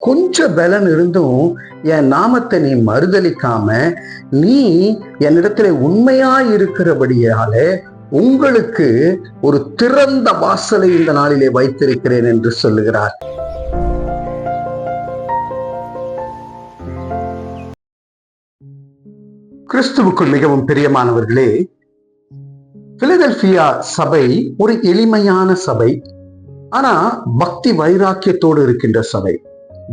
கொஞ்சம் பலன் இருந்தும் என் நாமத்தை நீ மறுதலிக்காம நீ என்னிடத்துல உண்மையா இருக்கிறபடியால உங்களுக்கு ஒரு திறந்த வாசலை இந்த நாளிலே வைத்திருக்கிறேன் என்று சொல்லுகிறார். கிறிஸ்துவுக்குள் மிகவும் பிரியமானவர்களே பிலடெல்பியா சபை ஒரு எளிமையான சபை ஆனா பக்தி வைராக்கியத்தோடு இருக்கின்ற சபை.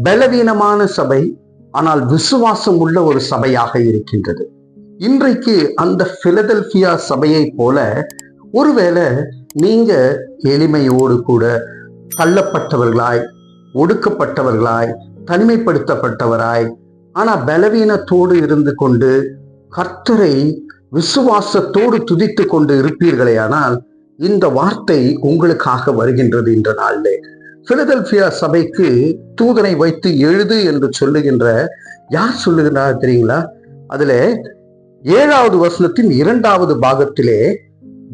பலவீனமான சபை ஆனால் விசுவாசம் உள்ள ஒரு சபையாக இருக்கின்றது. இன்றைக்கு அந்த பிலதெல்பியா சபையை போல ஒருவேளை நீங்க எளிமையோடு கூட தள்ளப்பட்டவர்களாய் ஒடுக்கப்பட்டவர்களாய் தனிமைப்படுத்தப்பட்டவராய் ஆனா பலவீனத்தோடு இருந்து கொண்டு கர்த்தரை விசுவாசத்தோடு துதித்து கொண்டு இருப்பீர்களே ஆனால் இந்த வார்த்தை உங்களுக்காக வருகின்றது என்ற நாளில். பிலதெல்பியா சபைக்கு தூதனை வைத்து எழுது என்று சொல்லுகின்ற யார் சொல்லுகிறார் தெரியுங்களா? அதுல ஏழாவது வசனத்தின் இரண்டாவது பாகத்திலே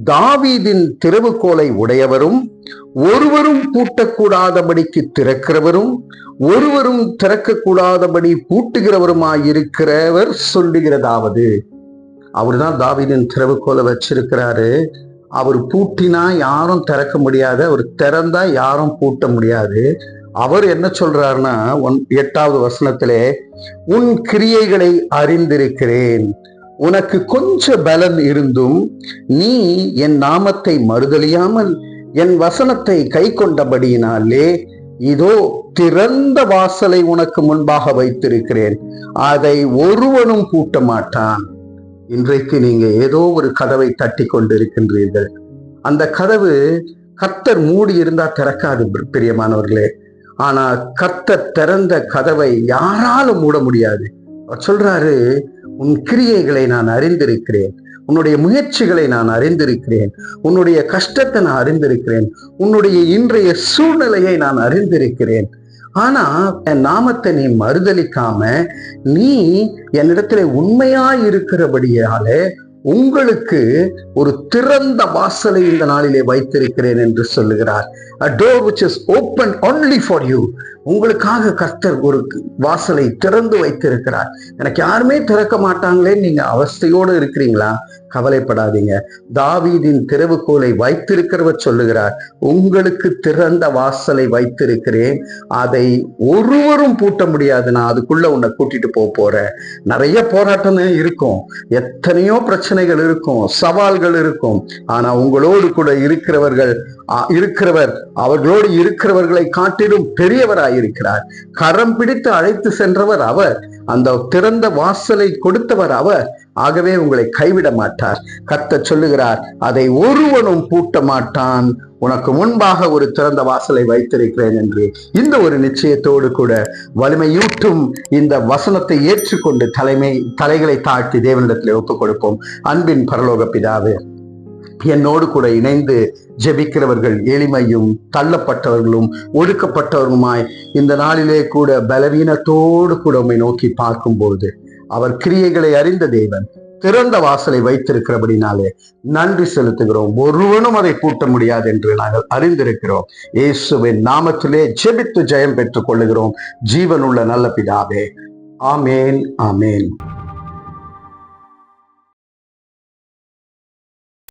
தாவீதின் திறவுகோலை உடையவரும் ஒருவரும் பூட்டக்கூடாதபடிக்கு திறக்கிறவரும் ஒருவரும் திறக்கக்கூடாதபடி பூட்டுகிறவருமாயிருக்கிறவர் சொல்லுகிறதாவது. அவர்தான் தாவீதின் திறவுகோலை வச்சிருக்கிறாரு. அவர் பூட்டினா யாரும் திறக்க முடியாது அவர் திறந்தா யாரும் பூட்ட முடியாது. அவர் என்ன சொல்றாருன்னா ஒன் எட்டாவது வசனத்திலே உன் கிரியைகளை அறிந்திருக்கிறேன். உனக்கு கொஞ்ச பலன் இருந்தும் நீ என் நாமத்தை மறுதலியாமல் என் வசனத்தை கை கொண்டபடியினாலே இதோ திறந்த வாசலை உனக்கு முன்பாக வைத்திருக்கிறேன். அதை ஒருவனும் பூட்ட மாட்டான். இன்றைக்கு நீங்க ஏதோ ஒரு கதவை தட்டி கொண்டிருக்கின்றீர்கள். அந்த கதவு கத்தர் மூடி இருந்தா திறக்காது பிரியமானவர்களே. ஆனா கத்தர் திறந்த கதவை யாராலும் மூட முடியாது. அவர் சொல்றாரு உன் கிரியைகளை நான் அறிந்திருக்கிறேன். உன்னுடைய முயற்சிகளை நான் அறிந்திருக்கிறேன். உன்னுடைய கஷ்டத்தை நான் அறிந்திருக்கிறேன். உன்னுடைய இன்றைய சூழ்நிலையை நான் அறிந்திருக்கிறேன். ஆனா என் நாமத்தை நீ மறுதலிக்காம நீ என்னிடத்துல உண்மையா இருக்கிறபடியால உங்களுக்கு ஒரு திறந்த வாசலை இந்த நாளிலே வைத்திருக்கிறேன் என்று சொல்லுகிறார். A door which is open only for you உங்களுக்காக கர்த்தர் ஒரு வாசலை திறந்து வைத்திருக்கிறார். எனக்கு யாருமே திறக்க மாட்டாங்களே நீங்க அவஸ்தையோடு இருக்கிறீங்களா? கவலைப்படாதீங்க. தாவீதின் திறவுகோலை வைத்திருக்கிறவர் சொல்லுகிறார் உங்களுக்கு திறந்த வாசலை வைத்திருக்கிறேன். அதை ஒருவரும் பூட்ட முடியாது. நான் அதுக்குள்ள உன்னை கூட்டிட்டு போக போறேன். நிறைய போராட்டம் இருக்கும். எத்தனையோ பிரச்சனைகள் இருக்கும். சவால்கள் இருக்கும். ஆனா உங்களோடு கூட இருக்கிறவர்கள் இருக்கிறவர் அவர்களோடு இருக்கிறவர்களை காட்டிலும் பெரியவராயிருக்கிறார். கரம் பிடித்து அழைத்து சென்றவர் அவர். அந்த திறந்த வாசலை கொடுத்தவர் அவர். ஆகவே உங்களை கைவிட மாட்டார். கத்த சொல்லுகிறார் அதை ஒருவனும் பூட்ட மாட்டான் உனக்கு முன்பாக ஒரு திறந்த வாசலை வைத்திருக்கிறேன் என்று. இந்த ஒரு நிச்சயத்தோடு கூட வலிமையூட்டும் இந்த வசனத்தை ஏற்றுக்கொண்டு தலைமை தலைகளை தாழ்த்தி தேவனிடத்தில் ஒப்புக் கொடுப்போம் அன்பின் பரலோக பிதாவே. என்னோடு கூட இணைந்து ஜெபிக்கிறவர்கள் எளிமையும் தள்ளப்பட்டவர்களும் ஒடுக்கப்பட்டவர்களுமாய் இந்த நாளிலே கூட பலவீனத்தோடு கூட உண்மை நோக்கி பார்க்கும்போது அவர் கிரியைகளை அறிந்த தேவன் திறந்த வாசலை வைத்திருக்கிறபடினாலே நன்றி செலுத்துகிறோம். ஒருவனும் அதை பூட்ட முடியாது என்று நாங்கள் அறிந்திருக்கிறோம். இயேசுவின் நாமத்திலே ஜெபித்து ஜெயம் பெற்றுக் கொள்ளுகிறோம். ஜீவனுள்ள நல்ல பிதாவே. ஆமேன் ஆமேன்.